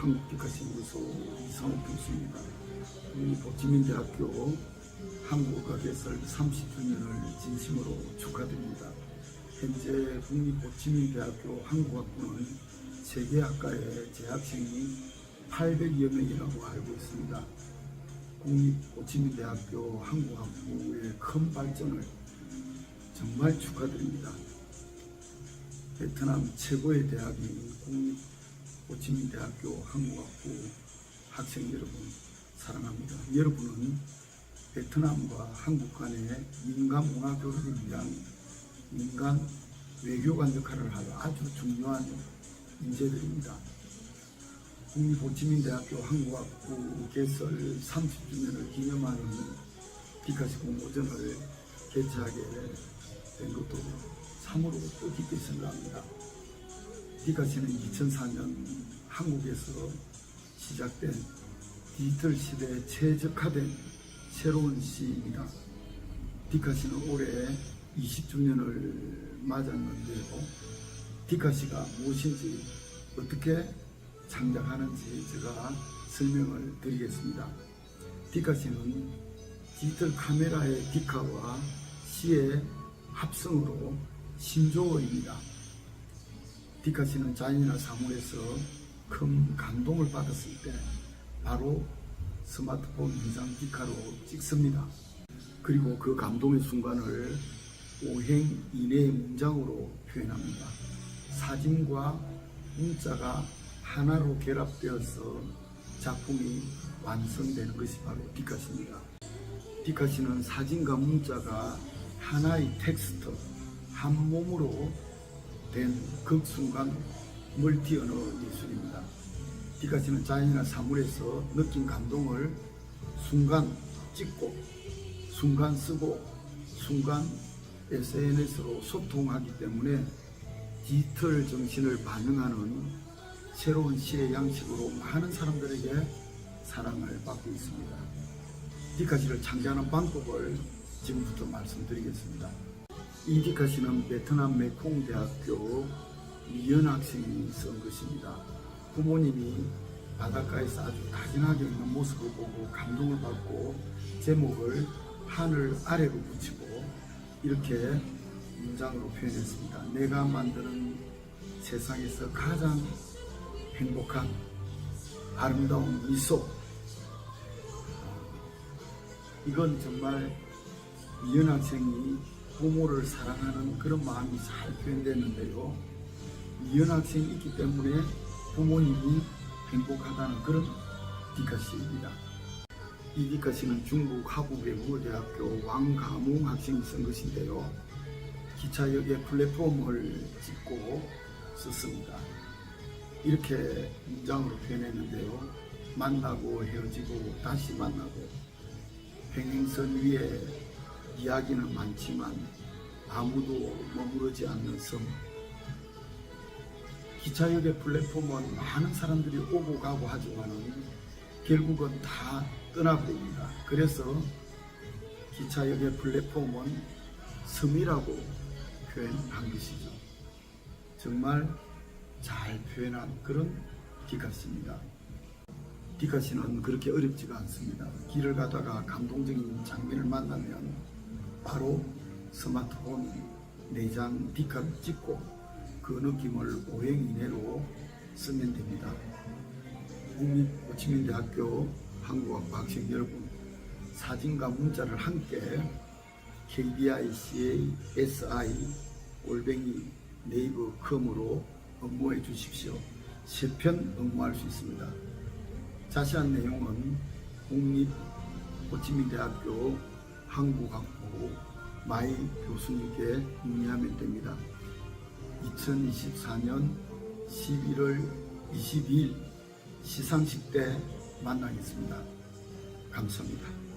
한국기가신구소 이상욱 교수입니다. 우리 호치민대학교 한국어 개설 30주년을 진심으로 축하드립니다. 현재 국립호치민대학교 한국학부는 세계 학과의 재학생이 800여 명이라고 알고 있습니다. 국립호치민대학교 한국학부의 큰 발전을 정말 축하드립니다. 베트남 최고의 대학인 국립 호치민대학교 한국학부 학생 여러분 사랑합니다. 여러분은 베트남과 한국 간의 민간 문화 교류를 위한 민간 외교관 역할을 할 아주 중요한 인재들입니다. 국립 호치민대학교 한국학부 개설 30주년을 기념하는 디카시 공모전을 개최하게 된 것도 참으로 뜻깊게 생각합니다. 디카시는 2004년 한국에서 시작된 디지털 시대에 최적화된 새로운 시입니다. 디카시는 올해 20주년을 맞았는데요. 디카시가 무엇인지 어떻게 창작하는지 제가 설명을 드리겠습니다. 디카시는 디지털 카메라의 디카와 시의 합성으로 신조어입니다. 디카시는 자연이나 사물에서 큰 감동을 받았을 때 바로 스마트폰 인상 디카로 찍습니다. 그리고 그 감동의 순간을 오행 이내의 문장으로 표현합니다. 사진과 문자가 하나로 결합되어서 작품이 완성되는 것이 바로 디카시입니다. 디카시는 사진과 문자가 하나의 텍스트, 한 몸으로 된 극순간 멀티 언어 예술입니다. 디카시는 자연이나 사물에서 느낀 감동을 순간 찍고, 순간 쓰고, 순간 SNS로 소통하기 때문에 디지털 정신을 반영하는 새로운 시의 양식으로 많은 사람들에게 사랑을 받고 있습니다. 디카시를 창작하는 방법을 지금부터 말씀드리겠습니다. 이 디카시는 베트남 메콩 대학교 미연 학생이 쓴 것입니다. 부모님이 바닷가에서 아주 다정하게 있는 모습을 보고 감동을 받고 제목을 하늘 아래로 붙이고 이렇게 문장으로 표현했습니다. 내가 만드는 세상에서 가장 행복한 아름다운 미소 이건 정말 이현 학생이 부모를 사랑하는 그런 마음이 잘 표현됐는데요. 이현 학생이 있기 때문에 부모님이 행복하다는 그런 디카시입니다. 이 디카시는 중국 하국외국어대학교 왕가몽 학생이 쓴 것인데요. 기차역에 플랫폼을 찍고 썼습니다. 이렇게 문장으로 표현했는데요. 만나고 헤어지고 다시 만나고 평행선 위에 이야기는 많지만 아무도 머무르지 않는 섬. 기차역의 플랫폼은 많은 사람들이 오고 가고 하지만은 결국은 다 떠나버립니다. 그래서 기차역의 플랫폼은 섬이라고 표현한 것이죠. 정말 잘 표현한 그런 디카시입니다. 디카시는 그렇게 어렵지가 않습니다. 길을 가다가 감동적인 장면을 만나면 바로 스마트폰 내장 디카를 찍고 그 느낌을 오행 이내로 쓰면 됩니다. 국립 호치민대학교 한국학부 학생 여러분 사진과 문자를 함께 KBICA SI 올뱅이 네이버 컴으로 업무해 주십시오. 세 편 업무할 수 있습니다. 자세한 내용은 국립 호치민대학교 한국학부 마이 교수님께 문의하면 됩니다. 2024년 11월 22일 시상식 때 만나겠습니다. 감사합니다.